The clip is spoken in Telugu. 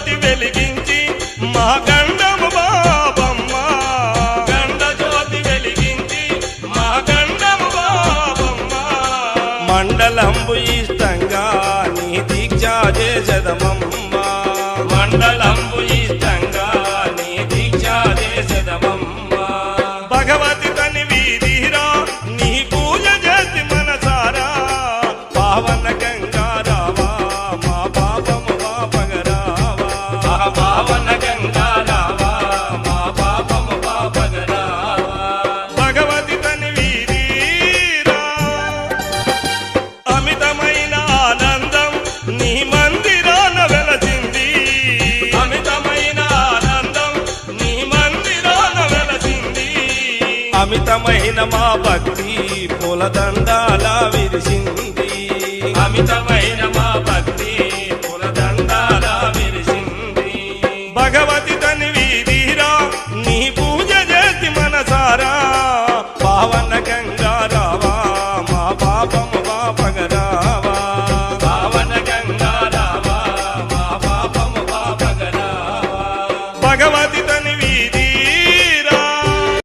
జ్యోతి వెలిగించి మా గండము బాబమ్మ. గండ జ్యోతి వెలిగించి మా గండము బాబమ్మ. మండలంబు ఇష్టంగా నీ దీక్ష చేసదమమ్మ. మండలంబు ఇష్టంగా నీ దీక్ష చేసదమమ్మ. భగవతి తని వీధిరా అమితమైన మా భక్తి పూలదండాల విరిసింది. అమితమైన మా భక్తి పూలదండాల విరిసింది. భగవతి తని ధీరా నీ పూజ చేసి మనసారా. పావన గంగా రావా మా పాపము పాపగరావా పావన గంగా రావా మా పాపము పాపగరావా భగవతి తని తనివి